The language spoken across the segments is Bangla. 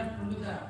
정말 부르자.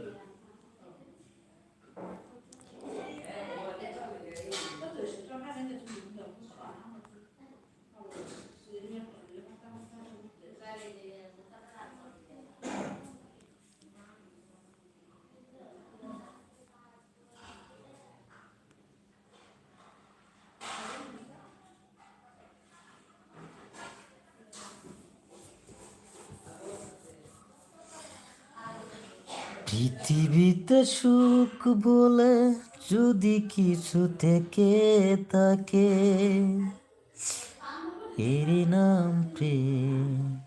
পৃথিবীতে সুখ বলে যদি কিছু থেকে তাকে এরই নাম প্রেম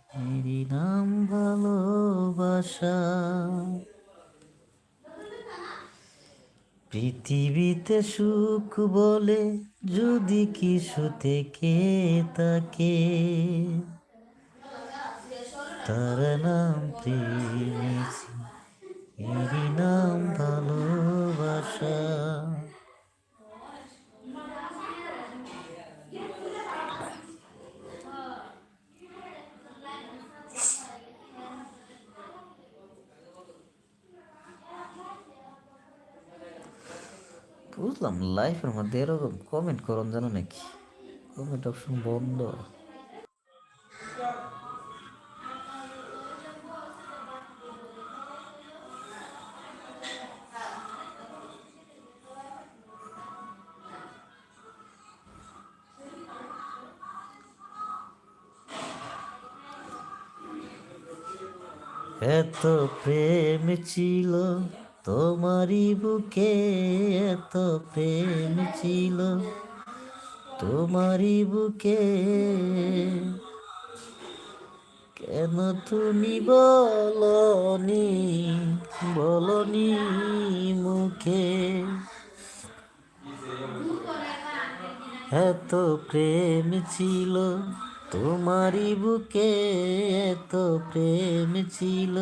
নাম ভালোবাসা। পৃথিবীতে সুখ বলে যদি কিছু থেকে তাকে তার নাম প্রেম। এরই নাম ভালোবাসা। বুঝলাম লাইফের মধ্যে এরকম কমেন্ট করুন জানো নাকি। কমেন্ট অপশন বন্ধ। এত প্রেম ছিল, তোমারই বুকে এত প্রেম ছিল, তোমারই বুকে। কেন তুমি বলনি বলনি মুখে? এত প্রেম ছিল তোমারই বুকে এত প্রেম ছিল,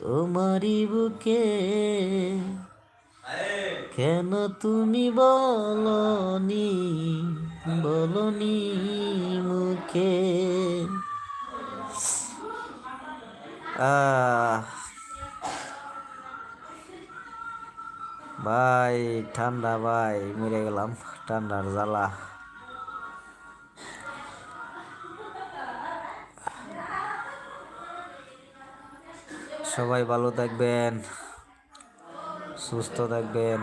তোমারই বুকে। কেন তুমি বলনি বলনি মুখে? ভাই, ঠান্ডা ভাই, মরে গেলাম, ঠান্ডার জ্বালা। সবাই ভালো থাকবেন সুস্থ থাকবেন।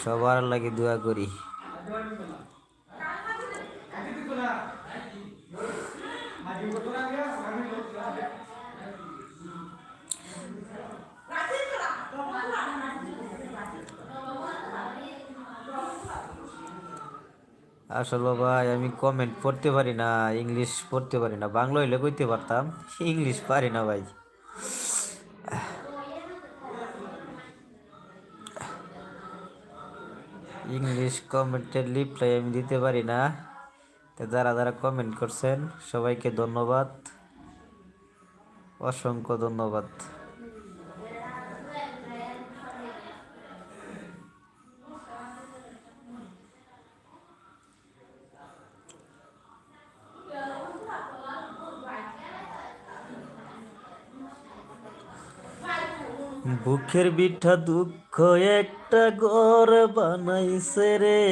সবার লাগে দোয়া করি। আসলে ভাই আমি কমেন্ট পড়তে পারি না ইংলিশ পড়তে পারি না, বাংলা হইলে কইতে পারতাম ইংলিশ পারি না ভাই। ইংলিশ কমেন্টের রিপ্লাই আমি দিতে পারি না। তো যারা যারা কমেন্ট করছেন, সবাইকে ধন্যবাদ। অসংখ্য ধন্যবাদ। বুকের বিঠা দুঃখ একটা ঘর বানাইছে রে।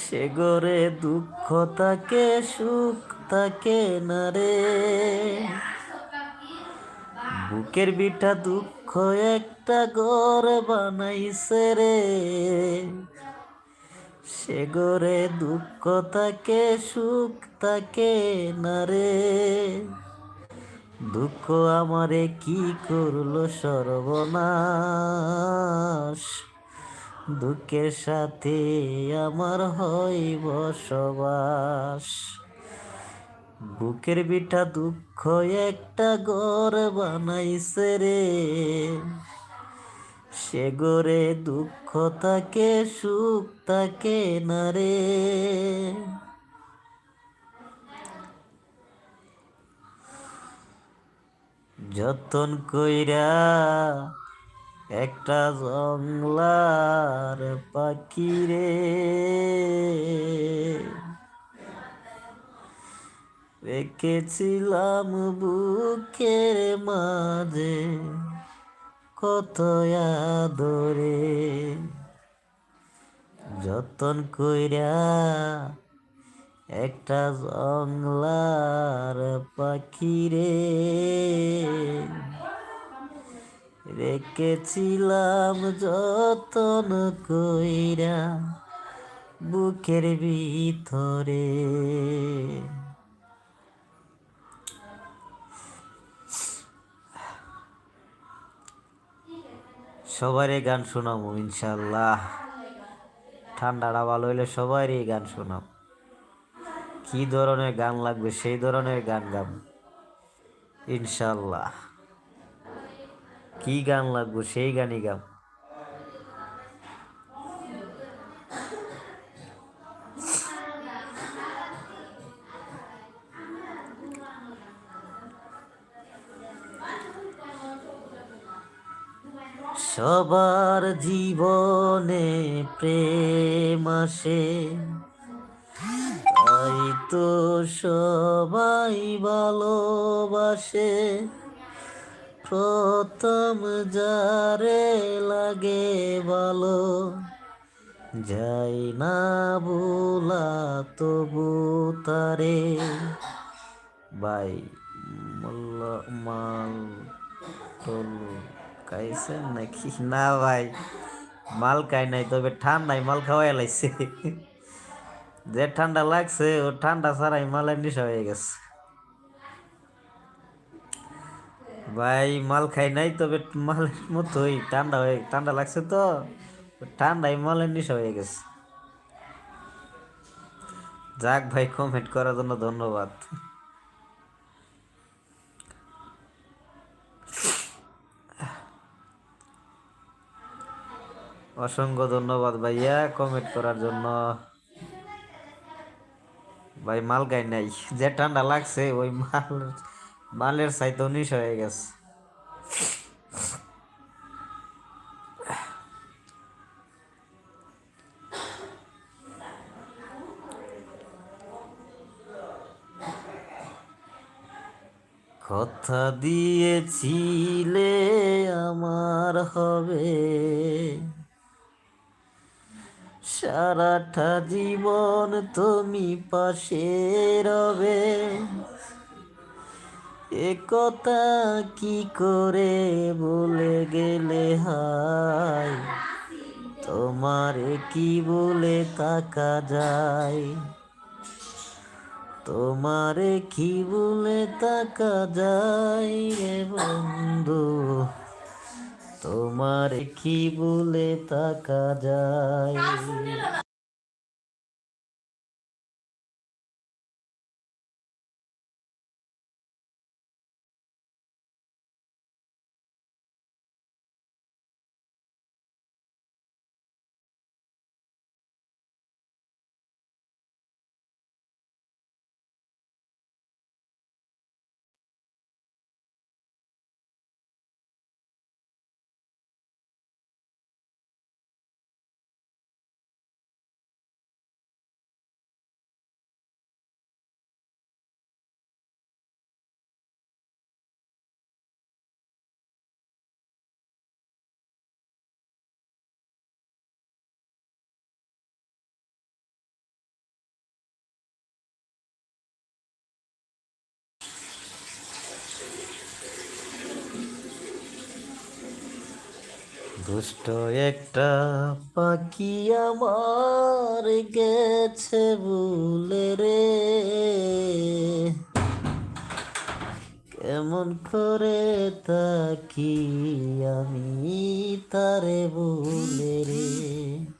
সে ঘরে দুঃখ তাকে সুখ তাকে না রে। বুকের বিঠা দুঃখ একটা ঘর বানাইছে রে। সে ঘরে দুঃখ তাকে সুখ তাকে না রে। দুঃখ আমারে কি করল সর্বনাশ? দুঃখের সাথে আমার হয় বসবাস। বুকের বিটা দুঃখ একটা ঘর বানাইছে রে। সে গরে দুঃখ তাকে সুখ তাকে না রে। যতন কইরা একটা জংলার পাখি রে। রেখেছিলাম বুকের মাঝে কত আদরে। যতন কইরা একটা জংলার পাখি রে। রেখেছিলাম যতন কইরা বুকের ভিতরে। সবারই গান শোনাবো ইনশাল্লাহ। ঠান্ডাটা ভালো হইলে সবারই গান শোনাব। কি ধরনের গান লাগবে, সেই ধরনের গান গাব। ইনশাল্লাহ কি গান লাগবো, সেই গানই গাম সবার জীবনে প্রেম আসে। তো সবাই ভালোবাসে। প্রথম যারে লাগে ভালো, যাই না বোলা তবু তারে। মোল্লা মাল টলু খাইছেন নাকি? না ভাই, মাল খাই নাই, তবে ঠান্ডায় মাল খাওয়াই লাইছে। যে ঠান্ডা লাগছে, ও ঠান্ডা ছাড়াই মালের নিশা হয়ে গেছে। ভাই, মাল খাই নাই, তবে মালের মতোই ঠান্ডা হয়ে, ঠান্ডা লাগছে তো ঠান্ডায় মালের নিশা হয়ে গেছে। যাক ভাই কমেন্ট করার জন্য ধন্যবাদ। অসংখ্য ধন্যবাদ ভাইয়া কমেন্ট করার জন্য। ভাই, মাল গাই নাই। যে ঠান্ডা লাগছে, ওই মাল, মালের সাইতে উনিশ হয়ে গেছে। কথা দিয়েছিলে, আমার হবে। সারাটা জীবন তুমি পাশে রবে। এ কথা কি করে বলে গেলে হায়? তোমারে কি বলে তাকা যায়? তোমারে কি বলে তাকা যায় রে বন্ধু? তোমারে কি বলে তাকা যায়? দুষ্ট একটা পাখি আমার গেছে ভুলে রে। কেমন করে তাকি আমি তারে ভুলে রে।